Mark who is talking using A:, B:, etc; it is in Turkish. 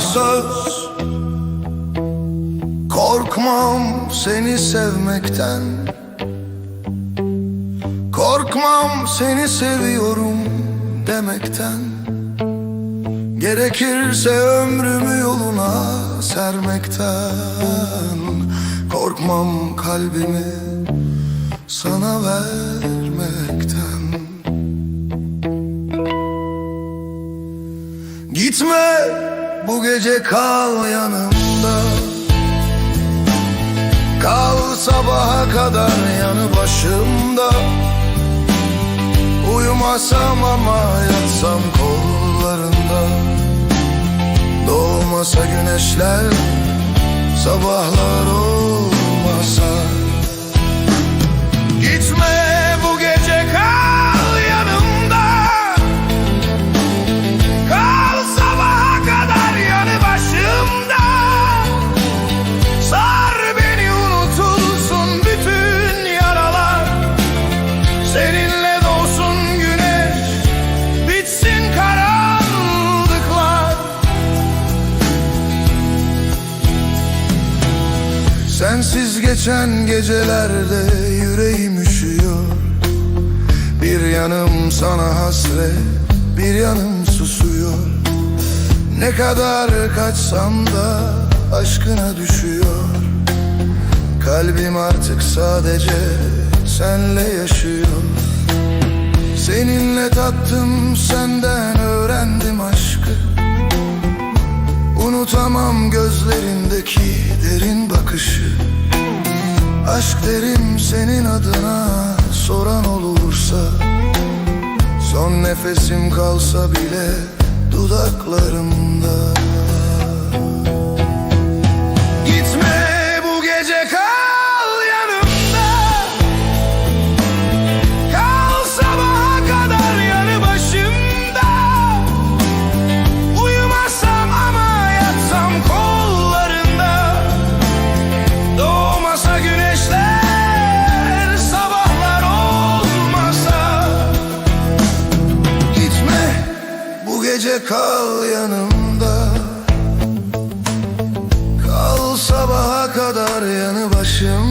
A: söz. Korkmam seni sevmekten. Korkmam seni seviyorum demekten. Gerekirse ömrümü yoluna sermekten. Korkmam kalbimi sana vermekten. Gitme bu gece kal yanımda. Kal sabaha kadar yanı başımda. Uyumasam ama yatsam kollarında. Doğmasa güneşler sabahlar olmasa Sensiz geçen gecelerde yüreğim üşüyor. Bir yanım sana hasret Bir yanım susuyor. Ne kadar kaçsam da aşkına düşüyor. Kalbim artık sadece senle yaşıyor. Seninle tattım senden Unutamam gözlerindeki derin bakışı. Aşk derim senin adına soran olursa. Son nefesim kalsa bile dudaklarımda gece kal yanımda. Kal sabaha kadar yanı başımda